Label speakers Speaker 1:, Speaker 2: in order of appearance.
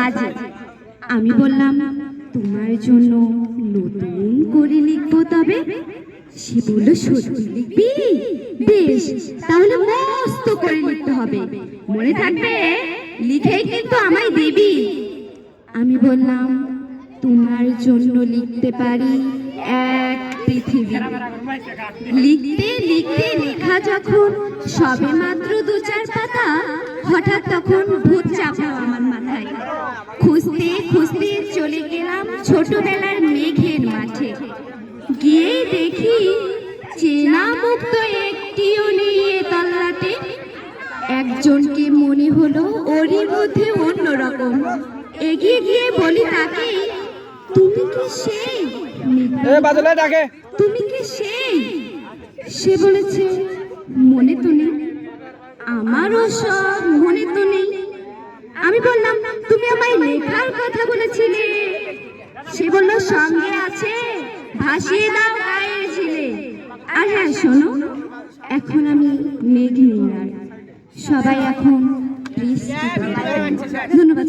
Speaker 1: বাজে আমি বললাম, তোমার জন্য নতুন করে লিখব তবে? সে বলল, সত্যি লিখবি? বেশ, তাহলে মস্ত করে লিখতে হবে। মনে থাকবে লিখেই কিন্তু আমায় দিবি। আমি বললাম, তোমার জন্য লিখতে পারি এক পৃথিবী। লিখতে লিখতে লেখা যখন সবে মাত্র দু চার পাতা, হঠাৎ তখন ভূত খুঁজতে খুঁজতে চলে গেলাম ছোটবেলার মেঘের মাঠে। গিয়ে দেখি চেনা মুখ তো একটিও নেই এ তল্লাটে। একজনকে মনে হলো ওরই মধ্যে অন্যরকম। এগিয়ে গিয়ে বলি তাকে তুমি কি সেই?
Speaker 2: বাদলে ডাকে।
Speaker 1: তুমি কি সেই? সে বলেছে মনে তো নেই। আমারও সব বললাম, তুমি আমায় লেখার কথা বলেছিলে। সে বলল, সঙ্গে আছে, ভাসিয়ে দাও গায়ের ঝিলে। আর হ্যাঁ শোনো, এখন আমি মেঘিনী সবাই এখন ধন্যবাদ।